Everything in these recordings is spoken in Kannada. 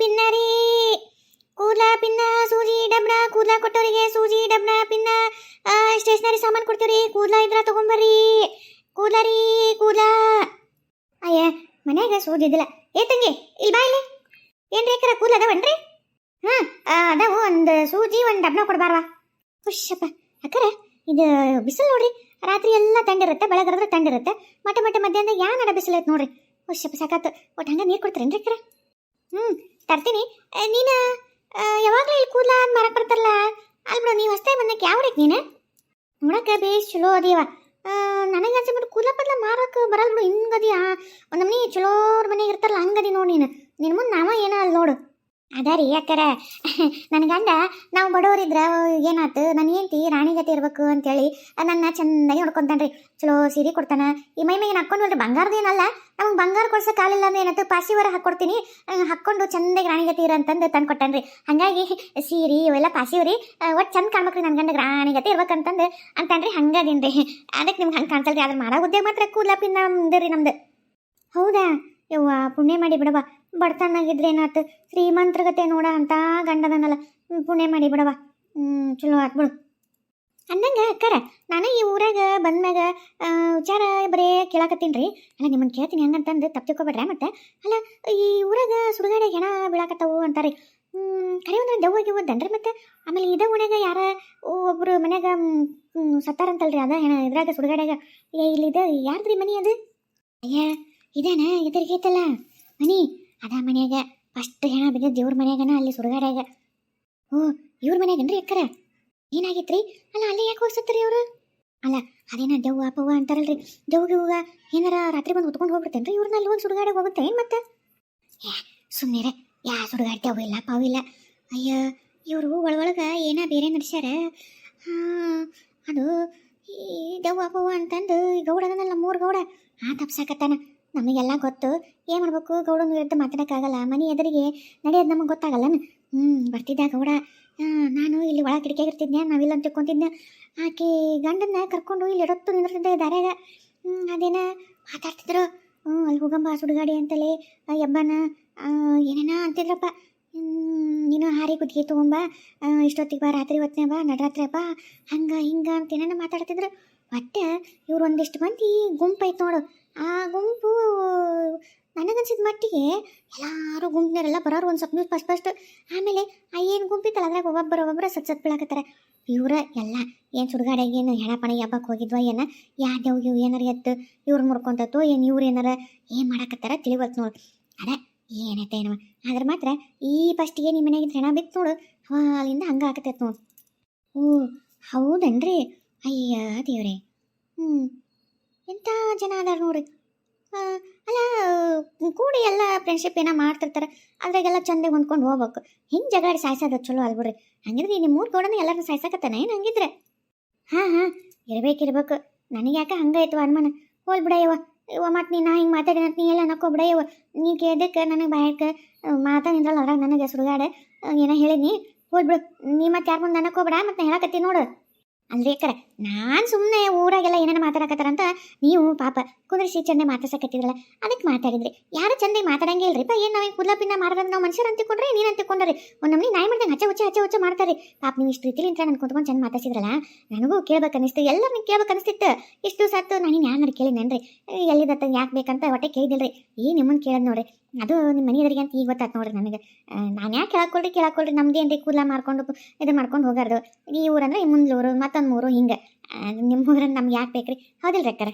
ಪಿನ್ನರಿ. ಕೂದಲ ಪಿನ್ನ, ಸೂಜಿ ಡಬ್ನ ಕೂದಲ ಕೊಟ್ಟವರಿಗೆ ಸೂಜಿ ಡಬ್ನ ಪಿನ್ನ. ಸ್ಟೇಷನರಿ ಸಾಮಾನು ಕೊಡ್ತೀವ್ರಿ, ಕೂದಲ ಇದ್ರ ತಗೊಂಬರ್ರಿ. ಕೂದಲ ರೀ, ಕೂದಲ. ಅಯ್ಯ, ಮನ್ಯಾಗ ಸೂಜಿ ಇದ್ದಿಲ್ಲ. ಏ ತಂಗಿ, ಇಲ್ಲಿ ಬಾ ಇಲ್ಲಿ. ಏನ್ರಿ ಯಾಕರ ಕೂದಲ ಅದಾವನ್ರಿ? ಹಾಂ ಅದಾವು, ಒಂದು ಸೂಜಿ, ಒಂದು ಡಬ್ನ ಕೊಡ್ಬಾರ್ವಾ? ಹುಷಪ್ಪ ಅಕ್ಕರ, ಇದು ಬಿಸಿಲು ನೋಡ್ರಿ. ರಾತ್ರಿ ಎಲ್ಲ ತಂಡಿರುತ್ತೆ, ಬೆಳಗರದ್ರೆ ತಂಡಿರುತ್ತೆ. ಮಟ ಮಟ ಮಧ್ಯಾಹ್ನ ಯಾ ನಡ ಬಿಸಿಲು ನೋಡ್ರಿ? ಹುಷಪ್ಪ ಸಾಕಾತು. ಒಟ್ಟು ಹಂಗೆ ನೀರು ಕೊಡ್ತೀರೇನ್ರಿ ಅಕ್ಕರ ಹ್ಞೂ ತರ್ತೀನಿ. ನೀನು ಯಾವಾಗಲೂ ಇಲ್ಲಿ ಕೂದಲ ಮಾರಕ್ಕೆ ಬರ್ತಾರಲ್ಲ ಅಲ್ಲಿ ಬಿಡು, ನೀವು ಹೊಸ್ತಾಗಿ ಬಂದಕ್ಕೆ ಯಾವ ರೀತಿ ನೀನು? ನೋಡಕ್ಕೆ ಬೇಸ್ ಚಲೋ ಅದೇವ. ನನಗೆ ಅನ್ಸಿಬಿಟ್ಟು ಕೂದಲ ಪದ್ಲ ಮಾರಕ್ಕೆ ಬರಲ್ಲ ಬಿಡು ಹಿಂಗದಿಯಾ ಒಂದು ಮನೆ ಚಲೋರ ಮನೆಗೆ ಇರ್ತಾರಲ್ಲ ಹಂಗದಿ ನೋಡಿ ನೀನು. ನಿನ್ನ ಮುಂದೆ ನಾವ ಏನೋ ಅಲ್ಲಿ ನೋಡು. ಅದ ರೀ ಅಕ್ಕರ ನನ್ನ ಗಂಡ, ನಾವು ಬಡವರಿದ್ರ ಏನಾತು? ನನ್ನ ಹೆಂಡತಿ ರಾಣಿಗತಿ ಇರ್ಬೇಕು ಅಂತೇಳಿ ನನ್ನ ಚಂದಾಗಿ ನೋಡ್ಕೊಂತಾನ್ರಿ. ಚಲೋ ಸೀರೆ ಕೊಡ್ತಾನೆ. ಈ ಮೈ ಮೇಲೆ ಹಾಕ್ಕೊಂಡ್ರಿ ಬಂಗಾರದೇನಲ್ಲ ನಮ್ಗೆ ಬಂಗಾರ ಕೊಡ್ಸೋ ಕಾಲಿಲ್ಲ ಅಂದ್ರೆ ಏನಾಯ್ತು? ಪಾಸಿವರ ಹಾಕ್ಕೊಡ್ತೀನಿ ಹಾಕ್ಕೊಂಡು ರಾಣಿ ರಾಣಿಗತಿ ಇರ ಅಂತಂದು ತಂದು ಕೊಟ್ಟಾನ್ರಿ. ಹಂಗಾಗಿ ಸೀರೆ ಇವೆಲ್ಲ ಪಾಸಿವ್ರಿ ಒಟ್ಟು ಚಂದ ಕಾಣ್ಬೇಕ್ರಿ ನನ್ನ ಗಂಡ ರಾಣಿಗತಿ ಇರ್ಬೇಕಂತಂದು ಅಂತಾನ್ರಿ ರೀ ಅದಕ್ಕೆ ನಿಮ್ಗೆ ಹಂಗೆ ಕಾಣ್ತಲ್ರಿ ಅದ್ರ ಮಾಡೋ ಉದ್ಯೋಗ ಮಾತ್ರ ಕೂದ್ಲ ನಮ್ದು ರೀ ನಮ್ದು. ಹೌದಾ? ಯವ್ವ, ಪುಣ್ಯ ಮಾಡಿ ಬಿಡವ ಬಡತನಾಗಿದ್ರೆ ಏನಾಯ್ತು? ಶ್ರೀಮಂತ್ರಗತೆ ನೋಡ ಅಂತ ಗಂಡದನಲ್ಲ ಪುಣೆ ಮಾಡಿ ಬಿಡವ ಚಲೋ ಆತ್ಬಿಡು ಬಿಡು. ಅಂದಂಗ ಅಕ್ಕಾರ ನಾನು ಈ ಊರಾಗ ಬಂದ್ಮ್ಯಾಗ ವಿಚಾರ ಬರೇ ಕೇಳಾಕತ್ತೀನಿ ರೀ. ಅಲ್ಲ ನಿಮ್ಮನ್ನು ಕೇಳ್ತೀನಿ ಹಂಗಂತಂದು ತಪ್ಪು ತಿಳ್ಕೊಬೇಡ್ರಿ ಮತ್ತೆ? ಅಲ್ಲ ಈ ಊರಾಗ ಸುಡುಗಾಡೆ ಹೆಣ ಬೀಳಾಕತ್ತವು ಅಂತಾರೆ ಕರೆ ಅಂದ್ರೆ ದೆವ್ವ ಗಿವ್ವ ದನ್ರಿ ಮತ್ತೆ? ಆಮೇಲೆ ಇದ ಓಣ್ಯಾಗ ಯಾರ ಒಬ್ಬರು ಮನ್ಯಾಗ ಸತ್ತಾರಂತಲ್ರಿ ಅದ ಹೆಣ ಇದ್ರಾಗ ಸುಡುಗಾಡ್ಯಾಗ. ಏ, ಇಲ್ಲಿ ಇದು ಯಾರ್ದ್ರಿ ಮನಿ ಅದು? ಅಯ್ಯ ಇದೇನ? ಕೇತಲ್ಲ ಮನಿ? ಅದ ಮನ್ಯಾಗ. ಫಸ್ಟ್ ಹೆಣ ಬಿದ್ದ ದೇವ್ರ ಮನ್ಯಾಗನ, ಅಲ್ಲಿ ಸುಡುಗಾಡ್ಯಾಗ. ಓ, ಇವ್ರ ಮನ್ಯಾಗನ್ರಿ ಅಕ್ಕರ? ಏನಾಗಿತ್ರಿ? ಅಲ್ಲ, ಅಲ್ಲಿ ಯಾಕೆ ಹೋಗ್ಸತ್ತೀರಿ ಅವರು? ಅಲ್ಲ, ಅದೇನ ದೆವ್ವ, ಪವ್ವ ಅಂತಾರಲ್ರಿ. ದೆವ್ವ, ಗಿವ್ವ ಏನಾರ ರಾತ್ರಿ ಬಂದು ಹೊತ್ಕೊಂಡು ಹೋಗ್ಬಿಡ್ತೇನ್ರಿ? ಇವ್ರನ್ನ ಅಲ್ಲಿ ಒಂದು ಸುಡುಗಾಡಿಗೆ ಹೋಗುತ್ತೆ ಏನು ಮತ್ತೆ? ಏ ಸುಮ್ಮನೆ ಯಾ ಸುಡುಗಾಡಿ ದೆವ್ವ ಇಲ್ಲ ಇಲ್ಲ. ಅಯ್ಯ, ಇವರು ಒಳಗೊಳಗೆ ಏನ ಬೇರೆ ನಡೆಸ್ಯಾರ? ಅದು ಈ ದೆವ್ವ, ಪವ್ವ ಅಂತಂದು ಗೌಡ ಅದನಲ್ಲ, ಮೂರು ಗೌಡ. ಆ ತಪ್ಸಾಕತ್ತಾನ. ನಮಗೆಲ್ಲ ಗೊತ್ತು. ಏನು ಮಾಡ್ಬೇಕು? ಗೌಡನ ವಿರುದ್ಧ ಮಾತಾಡೋಕ್ಕಾಗಲ್ಲ. ಮನೆ ಎದುರಿಗೆ ನಡೆಯೋದು ನಮಗೆ ಗೊತ್ತಾಗಲ್ಲ ಹ್ಞೂ ಬರ್ತಿದ್ದೆ ಗೌಡ? ನಾನು ಇಲ್ಲಿ ಒಳಗೆ ಕಿಟಕಿಯಾಗ ಇರ್ತಿದ್ದೆ ನಾವಿಲ್ಲ ಅಂತ ತಿಳ್ಕೊತಿದ್ದೆ ಆಕೆ ಗಂಡನ್ನ ಕರ್ಕೊಂಡು ಇಲ್ಲಿ ಎಡತ್ತು ನಿಂದಿರ್ತಿದ್ದೆ ದಾರ್ಯಾಗ. ಅದೇನ ಮಾತಾಡ್ತಿದ್ರು? ಹ್ಞೂ ಅಲ್ಲಿ ಹೋಗಂಬ ಸುಡುಗಾಡಿ ಅಂತಲೇ ಎಬ್ಬನ ಏನೇನ ಅಂತಿದ್ರಪ್ಪ? ನೀನು ಹಾರಿ ಕುತ್ತಿಗೆ ತೊಗೊಂಬ. ಇಷ್ಟೊತ್ತಿಗೆ ಬಾ, ರಾತ್ರಿ ಹೊತ್ತಿನ ಬಾ, ನಡರಾತ್ರಿ ಅಪ್ಪ ಹಂಗೆ ಹಿಂಗೆ ಅಂತ ಏನೇನ ಮಾತಾಡ್ತಿದ್ರು. ಒಟ್ಟು ಇವ್ರು ಒಂದಿಷ್ಟು ಮಂದಿ ಗುಂಪೈತೆ ನೋಡು. ಆ, ಗುಂಪು, ನನಗನ್ಸಿದ ಮಟ್ಟಿಗೆ ಎಲ್ಲರೂ ಗುಂಪಿನವರೆಲ್ಲ ಬರೋರು ಒಂದು ಸ್ವಲ್ಪ ನ್ಯೂಸ್ ಫಸ್ಟ್ ಫಸ್ಟ್ ಆಮೇಲೆ ಆ ಏನು ಗುಂಪಿತ್ತಲ್ಲ, ಅದ್ರಾಗ ಒಬ್ಬೊಬ್ಬರು ಒಬ್ಬೊಬ್ಬರು ಸತ್ ಸತ್ ಬೀಳಾಕತ್ತಾರೆ. ಇವ್ರ ಎಲ್ಲ ಏನು ಸುಡುಗಾಡ್ಯಾಗ ಏನು ಹೆಣ ಪಣ ಹಬ್ಬಕ್ಕೆ ಹೋಗಿದ್ವ, ಏನ? ಯಾವ್ಯಾವ ಇವು ಏನಾರ ಎತ್ತು, ಇವ್ರು ಮುರ್ಕೊಂತತ್ತು ಏನು ಇವ್ರು ಏನಾರ ಏನು ಮಾಡಾಕತ್ತಾರ ತಿಳಿವತ್ತು ನೋಡು. ಅದ ಏನೈತೆ ಏನವ ಆದ್ರೆ ಮಾತ್ರ ಈ ಫಸ್ಟಿಗೆ ನಿಮ್ಮ ಮನೆಗೆ ಹೆಣ ಬಿತ್ತು ನೋಡು ಅಲ್ಲಿಂದ ಹಂಗೆ ಆಗತ್ತೈತೆ ನೋಡು. ಓ ಹೌದನ್ರಿ? ಅಯ್ಯ ದೇವ್ರಿ. ಹ್ಞೂ ಎಂಥ ಜನ ಅದಾರ ನೋಡ್ರಿ? ಅಲ್ಲ, ಕೂಡಿ ಎಲ್ಲ ಫ್ರೆಂಡ್ಶಿಪ್ ಏನೋ ಮಾಡ್ತಿರ್ತಾರೆ, ಅದ್ರಾಗೆಲ್ಲ ಚಂದ ಹೊಂದ್ಕೊಂಡು ಹೋಗ್ಬೇಕು. ಹಿಂಗೆ ಜಗಾಡಿ ಸಾಯ್ಸೋದು ಚಲೋ ಅಲ್ಬಿಡ್ರಿ. ಹಂಗಿದ್ರೆ ನಿಮ್ಮ ಮೂರು ಗೌಡನ ಎಲ್ಲರನ್ನ ಸಾಯ್ಸಕತ್ತಾನ ಏನು ಹಂಗಿದ್ರೆ? ಹಾಂ ಹಾಂ, ಇರ್ಬೇಕಿರ್ಬೇಕು. ನನಗೆ ಯಾಕೆ ಹಂಗಾಯ್ತು ಅನುಮಾನ? ಹೋಲ್ ಬಿಡಯ್ಯವ ಇವ ಮತ್ತು ನೀನು ಹಿಂಗೆ ಮಾತಾಡಿನ, ನೀ ಎಲ್ಲ ನಕ್ಕೋ ಬಿಡಯ್ಯವ ನೀ ಕೇಳ್ದಕ್ಕೆ ನನಗೆ ಬಾಯಕ್ಕೆ ಮಾತಾಡಿದ್ರಲ್ಲ ಅದ್ರಾಗ ನನಗೆ ಸುಡುಗಾಡ ಏನೋ ಹೇಳಿದ್ನಿ? ಹೋಲ್ ಬಿಡು. ನೀ ಮತ್ತೆ ಯಾರ ಮುಂದೆ ಅನ್ನಕ್ಕೋಬೇಡ ಮತ್ತೆ ಹೇಳಕತ್ತಿ ನೋಡು. ಅಂದ್ರೆ ಕರೆ ನಾನು ಸುಮ್ಮನೆ ಊರಾಗೆಲ್ಲ ಏನೇನು ಮಾತಾಡಕತ್ತಾರಂತ ನೀವು ಪಾಪ ಕುಂದ್ರಿಸಿ ಚಂದ ಮಾತಾಡ್ಸಕತ್ತಿದ್ರಲ್ಲ ಅದಕ್ಕೆ ಮಾತಾಡಿದ್ರಿ. ಯಾರು ಚಂದ ಮಾತಾಡಂಗೆ ಪಾ, ಏನು ನಾವೇನು ಕುಲ್ಲ ಪಿನ್ನ ಮಾಡಿದ್ರೆ ನಾವು ಮನುಷ್ಯರು ಅಂತಿಕೊಂಡ್ರೆ ನೀನು ಅಂತಿಕೊಂಡ್ರಿ. ಒಂದು ನಮ್ಮ ನಾಯಿ ಮಾಡ್ದಂಗೆ ಹಚ್ಚ ಹುಚ್ಚ ಹಚ್ಚ ಹುಚ್ಚ ಮಾಡ್ತಾರೆ. ಪಾಪ ನೀವು ಇಷ್ಟು ರೀತಿಲಿಂತ ನಾನು ಕುತ್ಕೊಂಡು ಚಂದ ಮಾತಾಡ್ಸಿದ್ರಲ್ಲ, ನನಗೂ ಕೇಳ್ಬೇಕು ಅನಿಸ್ತು ಎಲ್ಲರನ್ನ ಕೇಳ್ಬೇಕು ಅನಿಸ್ತಿತ್ತು ಇಷ್ಟು ಸತ್ತು ನಾನು ಯಾರು ಕೇಳಿದ್ನೇನ್ರಿ ಎಲ್ಲಿದತ್ತ ಯಾಕೆ ಬೇಕಂತ ಹೊಟ್ಟೆ ಕೇಳಿದಿಲ್ರಿ. ಈ ನಿಮ್ಮನ್ನು ಕೇಳೋದು ನೋಡ್ರಿ? ಅದು ನಿಮ್ಮ ಮನೆ ಎದುರಿಗೆ ಅಂತ ಈಗ ಗೊತ್ತಾಯ್ತು ನೋಡ್ರಿ ನನಗೆ ನಾನು ಯಾಕೆ ಕೇಳಕ್ಕೊಳ್ರಿ ಕೇಳಕ್ಕೊಳ್ರಿ ನಮ್ದೇನ್ರಿ ಕೂದಲ ಮಾಡ್ಕೊಂಡು ಇದು ಮಾಡ್ಕೊಂಡು ಹೋಗಾರ್ದು. ಈ ಊರಂದ್ರೆ ಈ ಊರು ಮತ್ತೊಂದು ಊರು ಹಿಂಗೆ. ನಿಮ್ಮ ಊರನ್ನ ನಮ್ಗೆ ಯಾಕೆ ಬೇಕ್ರಿ? ಹೌದಿಲ್ರಿ ಅಕ್ಕಾರ?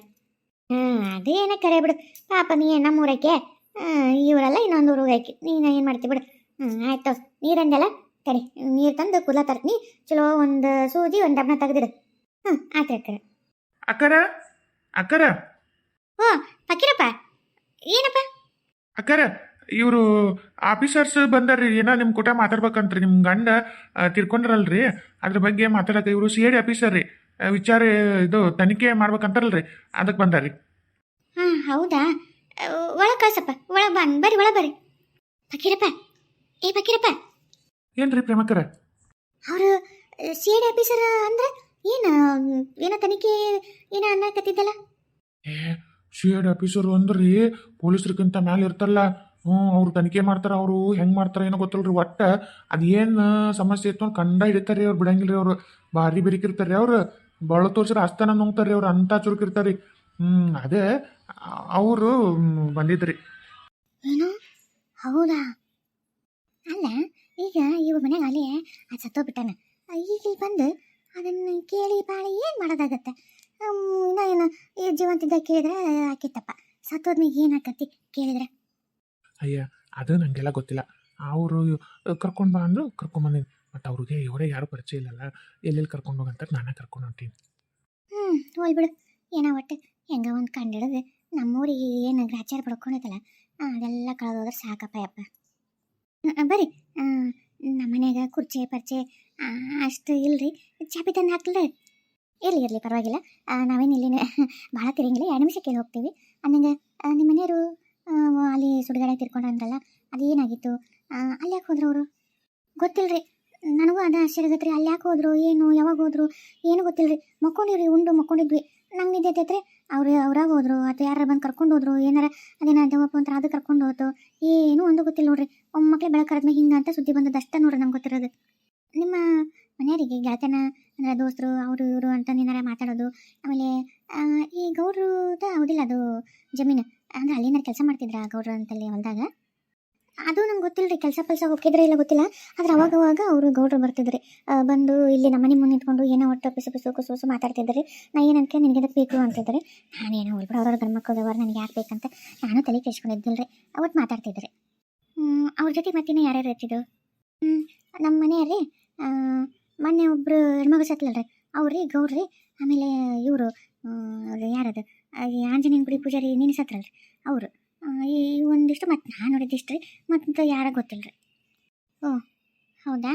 ಹಾಂ ಅದೇನೇ ಕರೆ ಬಿಡು. ಪಾಪ ನೀ ನಮ್ಮ ಊರಕ್ಕೆ ಇವರೆಲ್ಲ ಇನ್ನೊಂದು ಊರಿಗೆ ಹಾಕಿ ನೀನು ಏನು ಮಾಡ್ತಿ ಬಿಡು. ಹ್ಞೂ ಆಯ್ತು ನೀರಂದೆಲ್ಲ ತಡಿ. ನೀರು ತಂದು ಕುಲ ತರ್ತೀನಿ ಚಲೋ ಒಂದು ಸೂಜಿ ಒಂದು ಡಬ್ಬನ ತೆಗೆದಿಡು. ಹ್ಞೂ ಆಯ್ತು ಅಕ್ಕರ. ಅಕ್ಕರ? ಅಕ್ಕರ? ಓ ಫಕೀರಪ್ಪ ಏನಪ್ಪ? ಅಕ್ಕರ ಇವರು ಆಫೀಸರ್ಸ್ ಬಂದಾರ್ರಿ ಏನೋ ನಿಮ್ಮ ಕೂಟ ಮಾತಾಡ್ಬೇಕಂತ್ರಿ ನಿಮ್ಮ ಗಂಡ ತಿರ್ಕೊಂಡ್ರಲ್ರಿ ಅದ್ರ ಬಗ್ಗೆ ಮಾತಾಡಕ್ಕೆ ಇವರು ಸಿ ಐ ಡಿ ಆಫೀಸರ್ ರೀ ವಿಚಾರ ಇದು ತನಿಖೆ ಮಾಡ್ಬೇಕಂತಾರಲ್ರಿ ಅದಕ್ಕೆ ಬಂದಾರ್ರಿ. ಹಾಂ ಹೌದಾ? ಒಳಗೆ ಕಳ್ಸಪ್ಪ ಒಳಗೆ ಬಂದು ಬರ್ರಿ ಒಳಗೆ ಬರ್ರಿ. ಫಕೀರಪ್ಪ ಏ ಫಕೀರಪ್ಪ. ಏನ್ರಿ ಪ್ರೇಮಕರ? ಅವರು ಸಿ ಐ ಡಿ ಆಫೀಸರ್ ಅಂದ್ರೆ ಏನು ಏನೋ ತನಿಖೆ ಏನೋ ಅನ್ನಕತ್ತಿದ್ದಲ್ಲ? ಸಿ ಐ ಡಿ ಆಫೀಸರು ಅಂದ್ರಿ ಪೊಲೀಸ್ರಿಗಿಂತ ಮ್ಯಾಲೆ ಇರ್ತಾರಲ್ಲ. ಹ್ಞೂ, ಅವ್ರು ತನಿಖೆ ಮಾಡ್ತಾರೆ, ಅವರು ಹೆಂಗೆ ಮಾಡ್ತಾರೆ ಏನೋ ಗೊತ್ತಲ್ರಿ ಒಟ್ಟು. ಅದೇನು ಸಮಸ್ಯೆ ಇತ್ತು ಅಂದ್ರೆ ಕಂಡ ಹಿಡಿತಾರೆ ಅವ್ರು ಬಿಡಂಗಿಲ್ಲ ರೀ ಅವರು. ಭಾರಿ ಬಿರಿಕಿರ್ತಾರೆ ರೀ ಅವ್ರು. ಬಳ ತೋರ್ಸ್ರ ಅಸ್ತನ ನುಂಗ್ತಾರೆ ರೀ ಅವ್ರು, ಅಂತ ಚುರುಕಿರ್ತಾರೆ ರೀ ಹ್ಞೂ ಅದೇ ಅವರು ಬಂದಿದ್ರಿ. ಏನು? ಹೌದಾ? ಅಲ್ಲ, ಈಗ ಇವ ಮನೆಗೆ ಅಲ್ಲಿ ಅದು ಈಗ ಇಲ್ಲಿ ಬಂದು ಅದನ್ನು ಕೇಳಿ ಬಾಳಿ ಏನು ಮಾಡೋದಾಗತ್ತೆ? ಇನ್ನ ಏನು ಈ ಜೀವಂತಿದ್ದ ಕೇಳಿದ್ರೆ ಆಕೈತಪ್ಪ ಸತ್ತೋದ್ಮೇಲೆ ಏನು ಆಕತಿ ಕೇಳಿದ್ರೆ? ಅಯ್ಯ ಅದು ನನಗೆಲ್ಲ ಗೊತ್ತಿಲ್ಲ. ಅವರು ಕರ್ಕೊಂಡು ಬಾ ಅಂದ್ರು ಕರ್ಕೊಂಬಂದಿನಿ ಮತ್ತು ಅವ್ರಿಗೆ ಇವರೇ ಯಾರು ಪರಿಚಯ ಇಲ್ಲಲ್ಲ. ಎಲ್ಲೆಲ್ಲಿ ಕರ್ಕೊಂಡು ಹೋಗಂತ ನಾನೇ ಕರ್ಕೊಂಡು ಹೊಂಟೀನಿ. ಹ್ಞೂ ಹೋಲ್ ಬಿಡು. ಏನೋ ಒಟ್ಟು ಹೆಂಗ ಒಂದು ಕಂಡಿಡಿದ್ರೆ ನಮ್ಮೂರಿಗೆ ಏನು ಗ್ರಾಚಾರ ಪಡ್ಕೊಂಡೈತಲ್ಲ ಅದೆಲ್ಲ ಕಳೆದೋದ್ರೆ ಸಾಕಪ್ಪ ಯಪ್ಪ. ಬರಿ ಬರ್ರಿ. ನಮ್ಮ ಮನ್ಯಾಗ ಕುರ್ಚಿ ಪರಿಚಯ ಅಷ್ಟು ಇಲ್ರಿ. ಚಾಪಿ ತಂದು ಹಾಕ್ಲ್ರಿ. ಇರಲಿ ಇರಲಿ, ಪರವಾಗಿಲ್ಲ. ನಾವೇನು ಇಲ್ಲಿ ಭಾಳ ತಿರಂಗಿಲ್ಲ. ಎರಡು ನಿಮಿಷ ಕೇಳಿ ಹೋಗ್ತೀವಿ. ಅನ್ನಂಗೆ ನಿಮ್ಮ ಮನೆಯವರು ಅಲ್ಲಿ ಸುಡುಗಾಡೆ ತಿರ್ಕೊಂಡು ಅಂದ್ರಲ್ಲ ಅದೇನಾಗಿತ್ತು ಅಲ್ಲಿ ಯಾಕೆ ಹೋದ್ರು ಅವರು? ಗೊತ್ತಿಲ್ಲರಿ ನನಗೂ ಅದು ರೀ. ಅಲ್ಲಿ ಯಾಕೆ ಹೋದ್ರು? ಏನು? ಯಾವಾಗ ಹೋದ್ರು? ಏನು ಗೊತ್ತಿಲ್ಲರಿ ಮಕ್ಕೊಂಡಿವ್ರಿ, ಉಂಡು ಮಕ್ಕೊಂಡಿದ್ವಿ. ನಂಗೆ ನಿದ್ದೆ ಐತೈತ್ರಿ ಅವ್ರು, ಅವ್ರಾಗ ಹೋದ್ರು, ಅಥವಾ ಯಾರು ಬಂದು ಕರ್ಕೊಂಡು ಹೋದ್ರು, ಏನಾರ ಅದೇನ ದೇವಪ್ಪ ಅಂತ ಅದು ಕರ್ಕೊಂಡು ಹೋಯ್ತು ಏನು ಒಂದು ಗೊತ್ತಿಲ್ಲ ನೋಡ್ರಿ. ಒಮ್ಮಕ್ಳೆ ಬೆಳಕರದ್ಮೇಲೆ ಹಿಂಗೆ ಅಂತ ಸುದ್ದಿ ಬಂದದ್ದು ಅಷ್ಟೇ ನೋಡ್ರಿ ನಂಗೆ ಗೊತ್ತಿರೋದು. ನಿಮ್ಮ ಮನೆಯವರಿಗೆ ಗೆಳತನ, ಅಂದ್ರೆ ದೋಸ್ತರು, ಅವರು ಇವರು ಅಂತ ಏನಾರ ಮಾತಾಡೋದು, ಆಮೇಲೆ ಈ ಗೌಡ್ರದ ಹೌದಿಲ್ಲ ಅದು ಜಮೀನು, ಅಂದ್ರೆ ಅಲ್ಲಿ ಏನಾರು ಕೆಲಸ ಮಾಡ್ತಿದ್ರ ಗೌಡ್ರು ಅಂತಲ್ಲಿ ಹೊಲದಾಗ? ಅದು ನಂಗೆ ಗೊತ್ತಿಲ್ಲ ಕೆಲಸ ಪಲ್ಸ ಹೋಗಿದ್ರೆ ಇಲ್ಲ ಗೊತ್ತಿಲ್ಲ, ಆದ್ರೆ ಅವಾಗ ಅವಾಗ ಅವರು ಗೌಡ್ರು ಬರ್ತಿದ್ರಿ. ಬಂದು ಇಲ್ಲಿ ನಮ್ಮ ಮನೆ ಮುಂದೆ ನಿಂತ್ಕೊಂಡು ಏನೋ ಒಟ್ಟು ಪಿಸು ಪಿಸು ಕುಸು ಕುಸು ಮಾತಾಡ್ತಿದ್ರಿ, ನಾ ಏನಂತ ನಿನಗೆ ಬೇಕು ಅಂತಿದ್ರೆ, ನಾನು ಏನೋ ಹೋಗ್ಬಿಡು ಅವ್ರವ್ರ ವ್ಯವಹಾರ ನನಗೆ ಯಾಕೆ ಬೇಕಂತ ನಾನು ತಲೆ ಕೆಡ್ಸ್ಕೊಂಡಿದ್ದಿಲ್ರಿ ಅವತ್ತು ಮಾತಾಡ್ತಿದ್ರಿ. ಅವ್ರ ಜೊತೆ ಮತ್ತಿನ ಯಾರ್ಯಾರು ಇರ್ತಿದ್ದು? ನಮ್ಮ ಮನೆಯವ್ರಿ ಮೊನ್ನೆ ಒಬ್ಬರು ಹೆಣ್ಮಗು ಸತ್ಲಲ್ರಿ ಅವ್ರಿ ಗೌಡ್ರಿ ಆಮೇಲೆ ಇವರು ಯಾರದು ಆಂಜನೇಯನ ಗುಡಿ ಪೂಜಾರಿ ನೀನು ಸತ್ರಲ್ರಿ ಅವರು. ಈ ಒಂದಿಷ್ಟು ಮತ್ತು ನಾನು ನೋಡಿದ್ದಿಷ್ಟು ರೀ, ಮತ್ತು ಯಾರ ಗೊತ್ತಿಲ್ಲ ರೀ ಓ, ಹೌದಾ?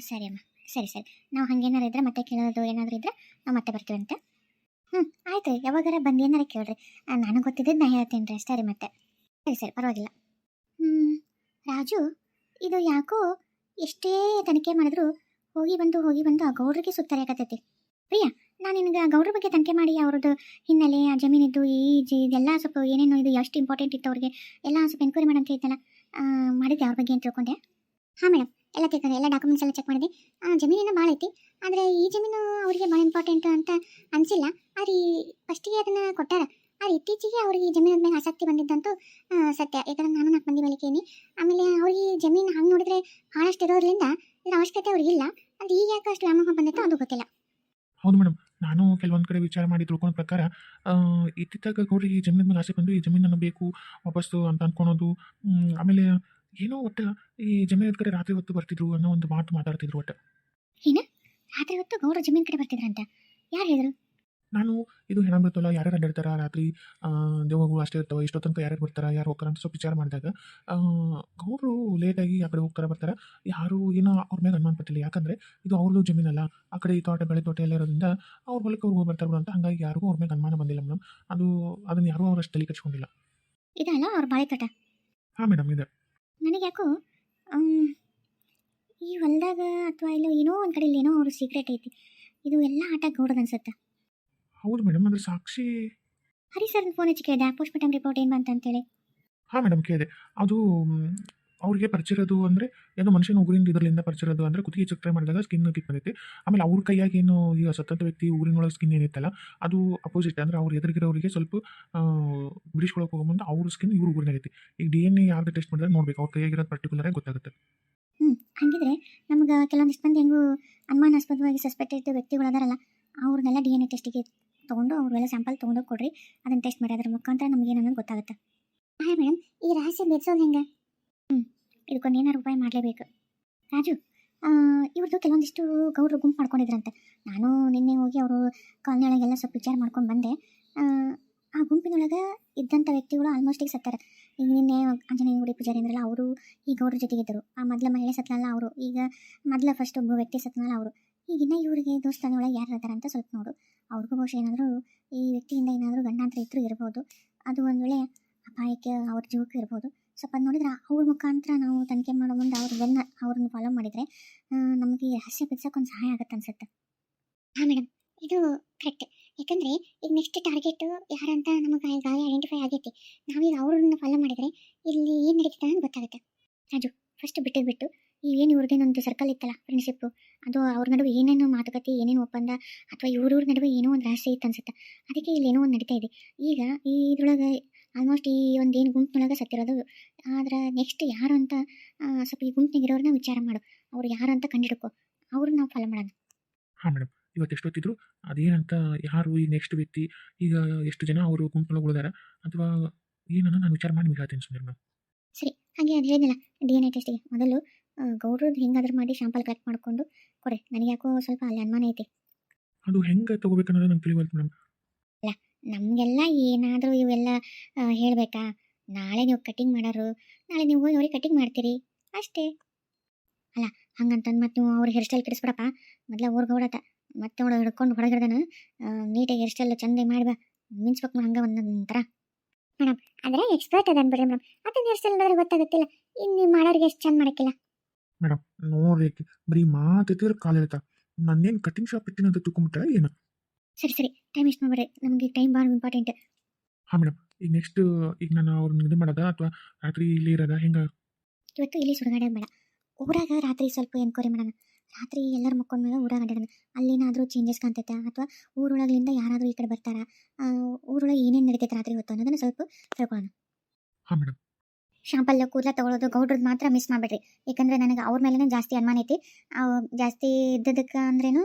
ಸರಿ ಅಮ್ಮ, ಸರಿ ಸರಿ. ನಾವು ಹಂಗೇನಾರು ಇದ್ರೆ ಮತ್ತೆ ಕೇಳೋದು ಏನಾದರೂ ಇದ್ರೆ ನಾವು ಮತ್ತೆ ಬರ್ತೀವಂತೆ. ಹ್ಞೂ ಆಯ್ತು ಯಾವಾಗಾರ ಬಂದು ಏನಾರ ಕೇಳ್ರಿ. ನನಗೆ ಗೊತ್ತಿದ್ದು ನಾ ಹೇಳ್ತೀನಿ ರೀ ಅಷ್ಟೇ ರೀ ಮತ್ತೆ. ಸರಿ ಸರಿ, ಪರವಾಗಿಲ್ಲ. ಹ್ಞೂ ರಾಜು, ಇದು ಯಾಕೋ ಎಷ್ಟೇ ತನಿಖೆ ಮಾಡಿದ್ರು ಹೋಗಿ ಬಂದು ಹೋಗಿ ಬಂದು ಆ ಗೌಡ್ರಿಗೆ ಸುತ್ತಲೇ ಆಗತೈತಿ ಪ್ರಿಯಾ, ನಾನು ನಿನಗೆ ಗೌಡ್ರ ಬಗ್ಗೆ ತನಿಖೆ ಮಾಡಿ ಅವ್ರದ್ದು ಹಿನ್ನೆಲೆ, ಆ ಜಮೀನಿದ್ದು ಈ ಜಿ ಇದೆಲ್ಲ ಸ್ವಲ್ಪ ಏನೇನು ಇದು ಎಷ್ಟು ಇಂಪಾರ್ಟೆಂಟ್ ಇತ್ತು ಅವ್ರಿಗೆ, ಎಲ್ಲ ಸ್ವಲ್ಪ ಎನ್ಕ್ವೈರಿ ಮಾಡಂತ ಇತ್ತಲ್ಲ ಮಾಡಿದ್ದೆ ಅವ್ರ ಬಗ್ಗೆ ಅಂತ ತಿಳ್ಕೊಂಡೆ? ಹಾಂ ಮೇಡಮ್ ಎಲ್ಲ ತಿಳ್ಕೊಂಡೆ, ಎಲ್ಲ ಡಾಕ್ಯುಮೆಂಟ್ಸ್ ಎಲ್ಲ ಚೆಕ್ ಮಾಡಿದೆ ಜಮೀನೇನೋ ಭಾಳ ಐತಿ, ಆದರೆ ಈ ಜಮೀನು ಅವರಿಗೆ ಭಾಳ ಇಂಪಾರ್ಟೆಂಟ್ ಅಂತ ಅನಿಸಿಲ್ಲ, ಆದ್ರೆ ಈ ಫಸ್ಟಿಗೆ ಅದನ್ನು ಕೊಟ್ಟಾರ. ಆದ್ರೆ ಇತ್ತೀಚೆಗೆ ಅವ್ರಿಗೆ ಈ ಜಮೀನದ ಮೇಲೆ ಆಸಕ್ತಿ ಬಂದಿದ್ದಂತೂ ಸತ್ಯ. ಯಾಕಂದ್ರೆ ನಾನು ನಾಲ್ಕು ಮಂದಿ ಕೇಳಿ ಆಮೇಲೆ ಅವ್ರಿಗೆ ಜಮೀನು ಹಂಗೆ ನೋಡಿದ್ರೆ ಭಾಳಷ್ಟು ಇರೋದ್ರಿಂದ ಇದರ ಅವಶ್ಯಕತೆ ಅವ್ರಿಗೆ ಇಲ್ಲ. ಅದು ಈಗ ಯಾಕೆ ಅಷ್ಟು ವ್ಯಾಮೋಹ ಬಂದಿತ್ತು ಅದು ಗೊತ್ತಿಲ್ಲ. ಹೌದು ಮೇಡಮ್ ನಾನು ಕೆಲವೊಂದು ಕಡೆ ವಿಚಾರ ಮಾಡಿ ತಿಳ್ಕೊಂಡ ಪ್ರಕಾರ ಇತ್ತಿತ್ತಾಗ ಗೌರಿಗೆ ಈ ಜಮೀನ್ ಮೇಲೆ ಆಸೆ ಬಂದು ಈ ಜಮೀನನ್ನು ಬೇಕು ವಾಪಸ್ಸು ಅಂತ ಅನ್ಕೊಳೋದು ಆಮೇಲೆ ಏನೋ ಒಟ್ಟು ಈ ಜಮೀನ್ ಕಡೆ ರಾತ್ರಿ ಹೊತ್ತು ಬರ್ತಿದ್ರು ಅನ್ನೋ ಒಂದು ಮಾತು ಮಾತಾಡ್ತಿದ್ರು ಒಟ್ಟು. ರಾತ್ರಿ ಹೊತ್ತು ಗೌಡ್ರ ಜಮೀನ್ ಕಡೆ ಬರ್ತಿದ್ರಂತ? ಯಾರು ಹೇಳಿದ್ರು? ನಾನು ಇದು ಹೆಣ ಬಿಡ್ತಲ್ಲ ಯಾರ್ಯಾರು ಅಡ್ಡಾಡ್ತಾರ ರಾತ್ರಿ ದೇವಗಳು ಅಷ್ಟೇ ಇರ್ತಾವ ಇಷ್ಟೋ ತನಕ ಯಾರ್ಯಾರು ಬರ್ತಾರ? ಯಾರು ಹೋಗ್ತಾರೆ ಅಂತ ಸ್ವಲ್ಪ ವಿಚಾರ ಮಾಡಿದಾಗ ಅವರು ಲೇಟಾಗಿ ಆ ಕಡೆ ಹೋಗ್ತಾರೆ ಬರ್ತಾರೆ. ಯಾರು ಏನೋ ಅವ್ರ ಮೇಲೆ ಅನುಮಾನ ಪಟ್ಟಿಲ್ಲ. ಯಾಕಂದರೆ ಇದು ಅವ್ರದ್ದು ಜಮೀನಲ್ಲ. ಆ ಕಡೆ ಈ ತೋಟ ಬೆಳೆ ತೋಟ ಎಲ್ಲ ಇರೋದ್ರಿಂದ ಅವ್ರ ಹೊಲಕ್ಕೆ ಅವ್ರು ಹೋಗಿ ಬರ್ತಾರೆ ಅಂತ ಹಂಗಾಗಿ ಯಾರಿಗೂ ಅವ್ರ ಮೇಲೆ ಅನುಮಾನ ಬಂದಿಲ್ಲ ಮೇಡಮ್ ಅದು ಅದನ್ನ ಯಾರೂ ಅವ್ರು ಅಷ್ಟು ತಲೆ ಕೆಡ್ಸ್ಕೊಂಡಿಲ್ಲ. ಇದಲ್ಲ ಅವ್ರ ಬಾಳೆ ತೋಟ? ಹಾಂ ಮೇಡಮ್ ಇದೆ. ನನಗೆ ಯಾಕೋ ಈ ಹೊಲದಾಗ ಅಥವಾ ಇಲ್ಲೋ ಏನೋ ಒಂದು ಕಡೆ ಏನೋ ಅವ್ರ ಸೀಕ್ರೆಟ್ ಐತಿ. ಇದು ಎಲ್ಲ ಆಟ ಗೌಡದ ಅನ್ಸುತ್ತೆ. ಹೌದು ಮೇಡಮ್ ಅಂದ್ರೆ ಸಾಕ್ಷಿ ಹರಿ ಸರ್ ಫೋನ್ ಹಚ್ಚಿ ಕೇಳಿದೆ ಪೋಸ್ಟ್ಮಾರ್ಟಮ್ ರಿಪೋರ್ಟ್ ಏನು ಬಂತ ಅಂತೇಳಿ. ಹಾಂ ಮೇಡಮ್ ಕೇಳಿದೆ. ಅದು ಅವ್ರಿಗೆ ಪರಿಚಯ ಇರೋದು ಅಂದರೆ ಏನೋ ಮನುಷ್ಯನ ಉಗುರಿಂದ ಇದರಿಂದ ಪರಿಚಯ ಇರೋದು ಅಂದರೆ ಕುತ್ತಿಗೆ ಚೆಕ್ ಟ್ರೈ ಮಾಡಿದಾಗ ಸ್ಕಿನ್ ಕಿಕ್ ಬಂದೈತಿ ಆಮೇಲೆ ಅವ್ರ ಕೈಯಾಗಿ ಏನು ಈಗ ಸತ್ತಂತ ವ್ಯಕ್ತಿ ಊರಿನೊಳಗೆ ಸ್ಕಿನ್ ಏನಿತ್ತಲ್ಲ ಅದು ಅಪೋಸಿಟ್ ಅಂದರೆ ಅವ್ರು ಎದುರಿಗಿರೋರಿಗೆ ಸ್ವಲ್ಪ ಬಿಡಿಸ್ಕೊಳಕ್ಕೆ ಹೋಗ್ಬಂದು ಅವ್ರ ಸ್ಕಿನ್ ಇವ್ರ ಊರಿನಾಗೈತಿ ಈಗ ಡಿ ಎನ್ ಎ ಯಾರ್ದು ಟೆಸ್ಟ್ ಮಾಡಿದ್ರೆ ನೋಡ್ಬೇಕು. ಅವ್ರ ಕೈಯಾಗಿರೋದು ಪರ್ಟಿಕ್ಯುಲರ್ ಆಗಿ ಗೊತ್ತಾಗುತ್ತೆ. ಹ್ಞೂ ಹಂಗಿದ್ರೆ ನಮ್ಗೆ ಕೆಲವೊಂದಿಷ್ಟು ಮಂದಿ ಹೆಂಗೂ ಅನುಮಾನಾಸ್ಪದವಾಗಿ ಸಸ್ಪೆಕ್ಟೆಡ್ ವ್ಯಕ್ತಿಗಳು ಅದಾರಲ್ಲ ಅವ್ರನ್ನೆಲ್ಲ ಡಿ ಎನ್ ಎ ಟೆಸ್ಟಿಗೆ ತೊಗೊಂಡು ಅವ್ರಿಗೆಲ್ಲ ಸ್ಯಾಂಪಲ್ ತೊಗೊಂಡು ಕೊಡ್ರಿ. ಅದನ್ನು ಟೆಸ್ಟ್ ಮಾಡಿ ಅದ್ರ ಮುಖಾಂತರ ನಮ್ಗೆ ಏನನ್ನೋದು ಗೊತ್ತಾಗುತ್ತೆ. ಹಾಯ್ ಮೇಡಮ್ ಈ ರಹಸ್ಯ ಬೆಳೆಸೋದು ಹೆಂಗೆ? ಹ್ಞೂ ಇದಕ್ಕೊಂದು ಏನಾರು ಉಪಾಯ ಮಾಡಲೇಬೇಕು. ರಾಜು ಇವ್ರದ್ದು ಕೆಲವೊಂದಿಷ್ಟು ಗೌರವ ಗುಂಪು ಮಾಡ್ಕೊಂಡಿದ್ರಂತೆ. ನಾನು ನಿನ್ನೆ ಹೋಗಿ ಅವರು ಕಾಲ್ನೊಳಗೆಲ್ಲ ಒಳಗೆಲ್ಲ ಸ್ವಲ್ಪ ವಿಚಾರ ಮಾಡ್ಕೊಂಡು ಬಂದೆ. ಆ, ಗುಂಪಿನೊಳಗೆ ಇದ್ದಂಥ ವ್ಯಕ್ತಿಗಳು ಆಲ್ಮೋಸ್ಟ್ ಈಗ ಸತ್ತಾರ. ಈಗ ನಿನ್ನೆ ಆಂಜನೇಯ ಗುಡಿ ಪೂಜಾರಿ ಅಂದ್ರಲ್ಲ ಅವರು ಈ ಗೌಡ್ರ ಜೊತೆಗಿದ್ದರು. ಆ ಮೊದಲ ಮಹಿಳೆ ಸತ್ನಲ್ಲ ಅವರು. ಈಗ ಮೊದಲ ಫಸ್ಟ್ ಒಬ್ಬ ವ್ಯಕ್ತಿ ಸತ್ನಲ್ಲ ಅವರು. ಈಗಿನ್ನ ಇವರಿಗೆ ದೋಸ್ತಾನೆ ಒಳಗೆ ಯಾರು ಇರ್ತಾರೆ ಅಂತ ಸ್ವಲ್ಪ ನೋಡು. ಅವ್ರಿಗೂ ಬಹುಶಃ ಏನಾದರೂ ಈ ವ್ಯಕ್ತಿಯಿಂದ ಏನಾದರೂ ಗಂಡಾಂತರ ಇದ್ರೂ ಇರ್ಬೋದು. ಅದು ಒಂದು ವೇಳೆ ಅಪಾಯಕ್ಕೆ ಅವ್ರ ಜೀವಕ್ಕೆ ಇರ್ಬೋದು. ಸ್ವಲ್ಪ ನೋಡಿದ್ರೆ ಅವ್ರ ಮುಖಾಂತರ ನಾವು ತನಿಖೆ ಮಾಡೋ ಮುಂದೆ ಅವ್ರ ಬೆನ್ನ ಅವ್ರನ್ನ ಫಾಲೋ ಮಾಡಿದರೆ ನಮಗೆ ಈ ರಹಸ್ಯ ಬಿಡ್ಸೋಕೆ ಒಂದು ಸಹಾಯ ಆಗುತ್ತೆ ಅನ್ಸುತ್ತೆ. ಹಾಂ ಮೇಡಮ್ ಇದು ಕರೆಕ್ಟ್ ಯಾಕಂದ್ರೆ ಈಗ ನೆಕ್ಸ್ಟ್ ಟಾರ್ಗೆಟ್ ಯಾರಂತ ನಮಗೆ ಗಾಯ ಐಡೆಂಟಿಫೈ ಆಗೈತಿ. ನಾವೀಗ ಅವ್ರನ್ನ ಫಾಲೋ ಮಾಡಿದ್ರೆ ಇಲ್ಲಿ ಏನು ನಡೀತದೆ ಅಂತ ಗೊತ್ತಾಗುತ್ತೆ. ರಾಜು ಫಸ್ಟ್ ಬಿಟ್ಟು ಬಿಟ್ಟು ಏನು ಒಂದು ಸರ್ಕಲ್ ಇತ್ತಲ್ಲ ಫ್ರೆಂಡ್ಶಿಪ್ಪು ಅದು ಅವ್ರ ನಡುವೆ ಏನೇನು ಮಾತುಕತೆ ಏನೇನು ಒಪ್ಪಂದ ಅಥವಾ ಇವ್ರವ್ರ ನಡುವೆ ಏನೋ ಒಂದು ರಹಸ್ಯ ಇತ್ತು ಅನ್ಸುತ್ತೆ. ಅದಕ್ಕೆ ಇಲ್ಲಿ ಏನೋ ಒಂದು ನಡೀತಾ ಇದೆ. ಈಗ ಈ ಇದ್ರೊಳಗೆ ಆಲ್ಮೋಸ್ಟ್ ಈ ಒಂದು ಏನು ಗುಂಪಿನೊಳಗೆ ಸತ್ತಿರೋದು ಆದ್ರೆ ನೆಕ್ಸ್ಟ್ ಯಾರು ಅಂತ ಸ್ವಲ್ಪ ಈ ಗುಂಪಿನಾಗ ಇರೋರನ್ನ ವಿಚಾರ ಮಾಡು. ಅವ್ರು ಯಾರು ಅಂತ ಕಂಡಿಡ್ಕೊ. ಅವ್ರನ್ನ ನಾವು ಫಾಲೋ ಮಾಡೋಣ. ಹಾಂ ಮೇಡಮ್ ಇವತ್ತು ಎಷ್ಟೊತ್ತಿದ್ರು? ಅದೇನಂತ ಯಾರು ಈ ನೆಕ್ಸ್ಟ್ ವ್ಯಕ್ತಿ? ಈಗ ಎಷ್ಟು ಜನ ಅವರು ಗುಂಪಿನೊಳಗೆ ಉಳಿದಾರ? ಅಥವಾ ಏನನ್ನ ನಾನು ವಿಚಾರ ಮಾಡಿ ನಿಮಗೆ ಹೇಳ್ತೀನಿ ಸುಂದರ್ ಮೇಡಮ್ ಸರಿ ಹಾಗೆ ಅದು ಹೇಳಿದ್ನಲ್ಲ ಡಿ ಎನ್ ಎ ಟೆಸ್ಟಿಗೆ ಮೊದಲು ಗೌಡ್ರದ್ದು ಹೆಂಗಾದ್ರೂ ಮಾಡಿ ಶಾಂಪಲ್ ಕಲೆಕ್ಟ್ ಮಾಡಿಕೊಂಡು ಕೊಡಿ. ನನಗೆ ಯಾಕೋ ಸ್ವಲ್ಪ ಅಲ್ಲಿ ಅನುಮಾನ ಐತಿ. ಅದು ಹೆಂಗೆ ತಗೋಬೇಕನ್ನೋದು ನಂಗೆ ತಿಳಿವಲ್ತು ಮೇಡಮ್. ನಮಗೆಲ್ಲ ಏನಾದರೂ ಇವೆಲ್ಲ ಹೇಳಬೇಕಾ? ನಾಳೆ ನೀವು ಕಟಿಂಗ್ ಮಾಡೋರು ನಾಳೆ ನೀವು ಹೋಗಿ ಅವ್ರಿಗೆ ಕಟಿಂಗ್ ಮಾಡ್ತೀರಿ. ಅಷ್ಟೇ. ಅಲ್ಲ ಹಂಗಂತಂದು ಮತ್ತೆ ನೀವು ಅವ್ರ ಹೇರ್ ಸ್ಟೈಲ್ ಕೆಡಿಸ್ಬಿಡಪ್ಪ. ಮೊದಲ ಊರ್ಗೆ ಹೊಡತ ಮತ್ತೆ ಅವಳು ಹಿಡ್ಕೊಂಡು ಹೊರಗಿಡ್ದನ. ನೀಟಾಗಿ ಹೇರ್ ಸ್ಟೈಲ್ ಚಂದ ಮಾಡಿ ಬಾ. ಮಿನ್ಸ್ಬೇಕು ಹಂಗೆ ಒಂದೊಂಥರ ಮೇಡಮ್ ಆದರೆ ಎಕ್ಸ್ಪರ್ಟ್ ಅದ ಅನ್ಬಿಡ್ರಿ ಮೇಡಮ್. ಅದನ್ನ ಹೇರ್ ಸ್ಟೈಲ್ ನೋಡಿದ್ರೆ ಗೊತ್ತಾಗುತ್ತಿಲ್ಲ. ಇನ್ನು ಮಾಡೋರಿಗೆ ಎಷ್ಟು ಚಂದ ಮಾಡೋಕ್ಕಿಲ್ಲ. ಮೇಡಮ್ ನೋಡ್ರಿ ಬರೀ ಮಾತಿದ್ರೆ ಕಾಲು ಹೇಳ್ತಾ ನನ್ನೇನು ಕಟಿಂಗ್ ಶಾಪ್ ಇಟ್ಟಿನ ಅಂತ ತಿಳ್ಕೊಂಬಿಟ್ರೆ ಏನು? ಸರಿ ಸರಿ. ಟೈಮ್ ವೇಸ್ಟ್ ಮಾಡ್ಬೇಡಿ ನಮಗೆ ಟೈಮ್ ಭಾಳ ಇಂಪಾರ್ಟೆಂಟ್ ಹಾಂ ಮೇಡಮ್. ಈಗ ನೆಕ್ಸ್ಟ್ ಈಗ ನಾನು ಅವ್ರನ್ನ ಇದು ಮಾಡೋದ ಅಥವಾ ರಾತ್ರಿ ಇಲ್ಲಿ ಇರೋದ? ಹೆಂಗೆ? ಇವತ್ತು ಇಲ್ಲಿ ಸುಡುಗಾಡೆ ಬೇಡ. ಊರಾಗ ರಾತ್ರಿ ಸ್ವಲ್ಪ ಎನ್ಕ್ವೈರಿ ಮಾಡೋಣ. ರಾತ್ರಿ ಎಲ್ಲರ ಮಕ್ಕೊಂಡ್ಮೇಲೆ ಊರಾಗ ಅಡ್ಡಾಡೋಣ. ಅಲ್ಲೇನಾದರೂ ಚೇಂಜಸ್ ಕಾಣ್ತೈತೆ? ಅಥವಾ ಊರೊಳಗಿಂದ ಯಾರಾದರೂ ಈ ಕಡೆ ಬರ್ತಾರಾ? ಊರೊಳಗೆ ಏನೇನು ನಡೀತೈತೆ ರಾತ್ರಿ ಹೊತ್ತು ಅನ್ನೋದನ್ನ ಸ್ವಲ್ಪ ತಿಳ್ಕೊಳ್ಳೋಣ. ಹಾಂ ಮೇಡಮ್. ಶಾಂಪಲ್ ಕೂದಲ ತಗೊಳ್ಳೋದು ಗೌಡ್ರದ್ದು ಮಾತ್ರ ಮಿಸ್ ಮಾಡಬೇಡ್ರಿ. ಯಾಕಂದ್ರೆ ನನಗೆ ಅವ್ರ ಮೇಲೇ ಜಾಸ್ತಿ ಅನುಮಾನ ಐತಿ. ಜಾಸ್ತಿ ಇದ್ದದಕ್ಕೆ ಅಂದ್ರೇನು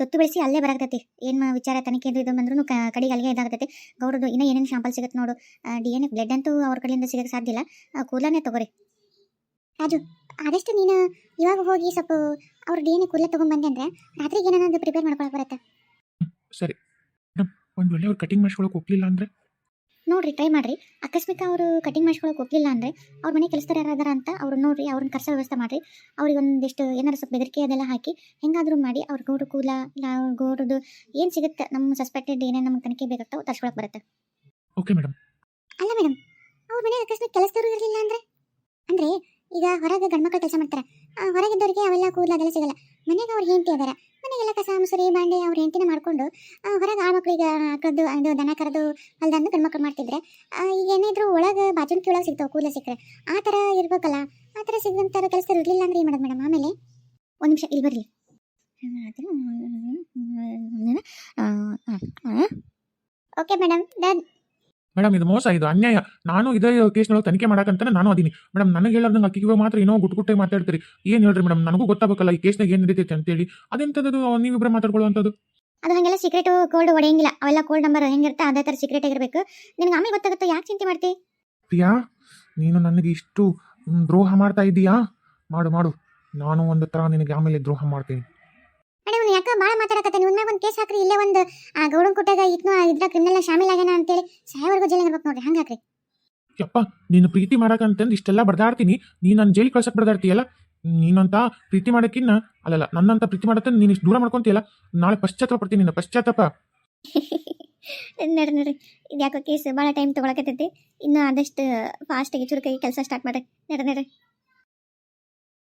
ಸೊತ್ತು ಬೆಳೆಸಿ ಅಲ್ಲೇ ಬರಾಕತ್ತೈತಿ. ಏನು ವಿಚಾರ ತನಿಖೆ ಇದು ಇದು ಬಂದ್ರೂ ಕಡೆಗೆ ಅಲ್ಲಿಗೆ ಇದಾಗತ್ತೆ. ಗೌಡ್ರದ್ದು ಇನ್ನೂ ಏನೇನು ಶಾಂಪಲ್ ಸಿಗುತ್ತೆ ನೋಡು. ಡಿ ಎನ್ ಬ್ಲಡ್ ಅಂತೂ ಅವ್ರ ಕಡೆಯಿಂದ ಸಿಗಕ್ಕೆ ಸಾಧ್ಯ ಇಲ್ಲ. ಕೂದಲನೇ ತಗೋರಿ. ರಾಜು, ಆದಷ್ಟು ನೀನು ಇವಾಗ ಹೋಗಿ ಸ್ವಲ್ಪ ಅವ್ರ ಡಿ ಎನ್ ಕೂದಲ ತೊಗೊಂಡ್ಬಂದೆ ಅಂದ್ರೆ ರಾತ್ರಿಗೆ ಏನಾದ್ರು ಪ್ರಿಪೇರ್ ಮಾಡ್ಕೊಳಕ್ ಬರುತ್ತೆ? ಸರಿ. ಒಂದ್ ವೇಳೆ ಅವ್ರು ಕಟಿಂಗ್ ಮಾಡಿಸ್ಕೊಳಕ್ ಹೋಗ್ಲಿಲ್ಲ ಅಂದರೆ? ನೋಡ್ರಿ ಟ್ರೈ ಮಾಡ್ರಿ. ಆಕಸ್ಮಿಕ ಅವರು ಕಟಿಂಗ್ ಮಾಡಿಸ್ಕೊಳಕ್ಕೆ ಹೋಗ್ಲಿಲ್ಲ ಅಂದ್ರೆ ಅವ್ರ ಮನೆ ಕೆಲಸದಾರ ಯಾರಾದಾರ ಅಂತ ಅವ್ರು ನೋಡ್ರಿ ಅವ್ರನ್ನ ಕರ್ಸೋ ವ್ಯವಸ್ಥೆ ಮಾಡ್ರಿ. ಅವ್ರಿಗೆ ಒಂದಿಷ್ಟು ಏನಾರು ಸ್ವಲ್ಪ ಬೆದರಿಕೆ ಅದೆಲ್ಲ ಹಾಕಿ ಹೆಂಗಾದ್ರೂ ಮಾಡಿ ಅವ್ರ ಗೌಡ್ರ ಕೂಲ ಇಲ್ಲ ಅವ್ರ ಗೌಡ್ರದ್ದು ಏನು ಸಿಗುತ್ತೆ ನಮ್ಮ ಸಸ್ಪೆಕ್ಟೆಡ್ ಏನೇ ನಮ್ಗೆ ತನಿಖೆ ಬೇಕಾಗ್ತಾವೆ ತರ್ಸ್ಕೊಳಕ್ಕೆ ಬರುತ್ತೆ. ಓಕೆ ಮೇಡಮ್ ಅಲ್ಲ ಮೇಡಮ್ ಅವ್ರ ಮನೆ ಆಕಸ್ಮಿಕ ಕೆಲಸದವ್ರು ಇರಲಿಲ್ಲ ಅಂದ್ರೆ? ಅಂದ್ರೆ ಈಗ ಹೊರಗೆ ಗಂಡ್ಮಕ್ಳು ಕೆಲಸ ಮಾಡ್ತಾರೆ ಆ, ಹೊರಗಿದ್ದವ್ರಿಗೆ ಅವೆಲ್ಲ ಕೂದಲು ಅದೆಲ್ಲ ಸಿಗಲ್ಲ ಮನೆಗೆ ಅವ್ರ ಹೆಂಡತಿ ಅದಾರ ಮನೆಗೆಲ್ಲ ಕಸ ಮುಸುರಿ ಬಾಂಡೆ ಅವ್ರ ಹೆಂಡತಿನ ಮಾಡ್ಕೊಂಡು ಆ, ಹೊರಗೆ ಆಳ್ಮಕ್ಳಿಗೆ ಹಾಕೋದು ಅದು ದನ ಕರೆದು ಹೊಲ್ದಂದು ಗಂಡ್ಮಕ್ಳು ಮಾಡ್ತಿದ್ರೆ ಆ, ಈಗ ಏನಿದ್ರು ಒಳಗೆ ಬಾಜುನ್ಕಿ ಒಳಗೆ ಸಿಗ್ತಾವೆ ಕೂದಲ ಸಿಕ್ಕರೆ ಆ ಥರ ಇರ್ಬೇಕಲ್ಲ ಆ ಥರ ಸಿಗಂತಾರ ಕೆಲಸದವ್ರು ಇರಲಿಲ್ಲ ಅಂದ್ರೆ ಏನು ಮಾಡೋದು ಮೇಡಮ್ ಆಮೇಲೆ ಒಂದು ನಿಮಿಷ ಇಲ್ಲಿ ಬರ್ರಿ ಓಕೆ ಮೇಡಮ್ ಡನ್ ಮೇಡಮ್ ಇದು ಮೋಸ ಇದು ಅನ್ಯಾಯ. ನಾನು ಇದೇ ಕೇಸ್ನೊಳಗೆ ತನಿಖೆ ಮಾಡಕ್ಕಂತ ನಾನು ಅದೀನಿ. ಮೇಡಮ್ ನನಗೆ ಹೇಳೋದಂಗೆ ಅಕ್ಕಿಗೆ ಮಾತ್ರ ಏನೋ ಗುಟ್ಟುಗುಟ್ಟೆ ಮಾತಾಡ್ತೀರಿ. ಏನು ಹೇಳ್ರಿ ಮೇಡಮ್ ನನಗೂ ಗೊತ್ತಾಗಬೇಕಲ್ಲ ಈ ಕೇಸ್ನಾಗ ಏನು ನಡೀತೈತೆ ಅಂತೇಳಿ. ಅದೆಂಥದ್ದು ನೀವಿಬ್ಬರು ಮಾತಾಡ್ಕೊಳ್ಳುವಂಥದ್ದು? ಅದು ಹಂಗೆಲ್ಲ ಸೀಕ್ರೆಟ್ ಕೋಲ್ಡ್ ಹೊಡೆಯಂಗಿಲ್ಲ ಅವೆಲ್ಲ ಕೋಲ್ಡ್ ನಂಬರ್ ಹೆಂಗಿರುತ್ತೆ ಅದೇ ಥರ ಸೀಕ್ರೆಟ್ ಆಗಿರಬೇಕು. ನಿನಗೆ ಆಮೇಲೆ ಗೊತ್ತಾಗುತ್ತೆ? ಯಾಕೆ ಚಿಂತೆ ಮಾಡ್ತಿ? ಪ್ರಿಯಾ ನೀನು ನನಗೆ ಇಷ್ಟು ದ್ರೋಹ ಮಾಡ್ತಾ ಇದ್ದೀಯಾ ಮಾಡು ಮಾಡು. ನಾನು ಒಂದು ಥರ ನಿನಗೆ ಆಮೇಲೆ ದ್ರೋಹ ಮಾಡ್ತೀನಿ. ಮೇಡಮ್ ಯಾಕ ಭಾಳ ಮಾತಾಡಕತ್ತೆ ನೀವು ಮ್ಯಾಗ ಒಂದು ಕೇಸ್ ಹಾಕ್ರಿ ಇಲ್ಲೇ ಒಂದು ಆ ಗೌಡನ್ ಕೊಟ್ಟಾಗ ಇದ್ನು ಇದ್ರ ಕ್ರಿಮಿನಲ್ ಶಾಮಿಲ್ ಆಗ್ಯಾನ ಅಂತೇಳಿ ಸಾಯವರೆಗೂ ಜೈಲಿಗೆ ಇರ್ಬೇಕು ನೋಡ್ರಿ ಹಂಗೆ ಹಾಕ್ರಿ. ಯಪ್ಪ ನೀನು ಪ್ರೀತಿ ಮಾಡಕ್ಕಂತಂದು ಇಷ್ಟೆಲ್ಲ ಬಡ್ದಾಡ್ತೀನಿ. ನೀನು ನನ್ನ ಜೈಲಿಗೆ ಕಳ್ಸಕ್ಕೆ ಬರ್ದಾಡ್ತೀಯಲ್ಲ ನೀನಂತ ಪ್ರೀತಿ ಮಾಡಕ್ಕಿನ್ನ ಅಲ್ಲಲ್ಲ ನನ್ನಂತ ಪ್ರೀತಿ ಮಾಡತ್ತೆ ನೀನು ಇಷ್ಟು ದೂರ ಮಾಡ್ಕೊಂತೀಯಲ್ಲ? ನಾಳೆ ಪಶ್ಚಾತ್ತಾಪ ಪಡ್ತೀನಿ ನಿನ್ನ ಪಶ್ಚಾತ್ತಾಪ. ನಡ್ರಿ ನಡ್ರಿ. ಇದು ಯಾಕೋ ಕೇಸ್ ಭಾಳ ಟೈಮ್ ತೊಗೊಳಕತ್ತೈತಿ. ಇನ್ನೂ ಆದಷ್ಟು ಫಾಸ್ಟಾಗಿ ಚುರುಕಾಗಿ ಕೆಲಸ ಸ್ಟಾರ್ಟ್ ಮಾಡ್ರಿ. ನಡ್ರಿ ನಡ್ರಿ.